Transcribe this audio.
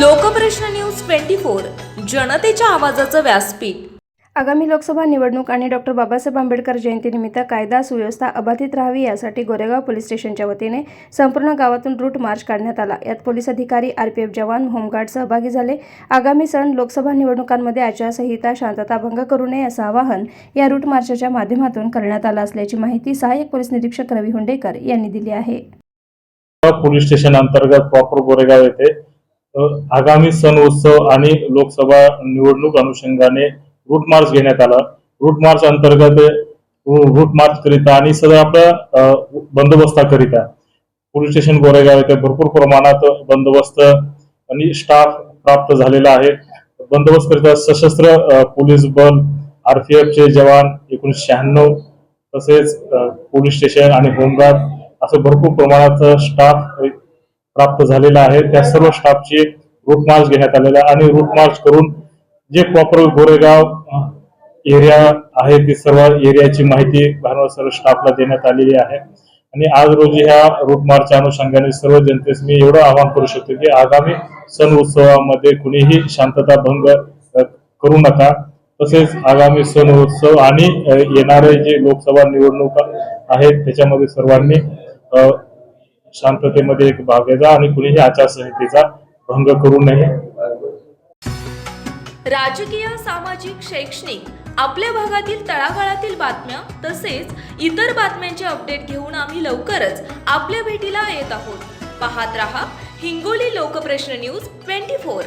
Lokprashna news twenty four जनतेच्या आवाजाचं व्यासपीठ. आगामी लोकसभा निवडणूक आणि डॉक्टर बाबासाहेब आंबेडकर जयंतीनिमित्त कायदा सुव्यवस्था अबाधित राहावी यासाठी गोरेगाव पोलीस स्टेशनच्या वतीने संपूर्ण गावातून रूट मार्च काढण्यात आला. यात पोलीस अधिकारी आरपीएफ जवान होमगार्ड सहभागी झाले. आगामी सण लोकसभा निवडणुकांमध्ये आचारसंहिता शांतता भंग करू नये असं आवाहन या रूट मार्चच्या माध्यमातून करण्यात आलं असल्याची माहिती सहाय्यक पोलीस निरीक्षक रवी हुंडेकर यांनी दिली आहे. पोलीस स्टेशन अंतर्गत प्रॉपर गोरेगाव येथे आगामी सण उत्सव आणि लोकसभा निवडणूक अनुषंगाने रूट मार्च घेण्यात आला. रूट मार्च अंतर्गत रूट मार्च करिता आणि सगळं आपल्या बंदोबस्ताकरिता पोलीस स्टेशन गोरेगाव येथे भरपूर प्रमाणात बंदोबस्त आणि स्टाफ प्राप्त झालेला आहे. बंदोबस्त करिता सशस्त्र पोलीस बल आरपीएफचे जवान एकोणीसशे शहाण्णव तसेच पोलीस स्टेशन आणि होमगार्ड असं भरपूर प्रमाणात स्टाफ प्राप्त झालेला आहे. त्या सर्व स्टाफची रूट मार्च घेण्यात आलेला आणि रूट मार्च करून जे प्रॉपर गोरेगाव एरिया आहे ती सर्व एरियाची माहिती भानवर सर्व स्टाफला देण्यात आलेली आहे. आणि आज रोजी ह्या रूट मार्चच्या अनुषंगाने सर्व जनतेस मी एवढं आवाहन करू शकतो की आगामी सण उत्सवामध्ये कुणीही शांतता भंग करू नका. तसेच आगामी सण उत्सव आणि येणारे जे लोकसभा निवडणूक आहेत त्याच्यामध्ये सर्वांनी शांततेमध्ये एक भाग घ्यायचा आणि कुणीही आचारसंहितेचा भंग करू नये. राजकीय सामाजिक शैक्षणिक आपल्या भागातील तळागाळातील बातम्या तसेच इतर बातम्यांचे अपडेट घेऊन आम्ही लवकरच आपल्या भेटीला येत आहोत. पाहत रहा Hingoli Lokprashna news twenty four.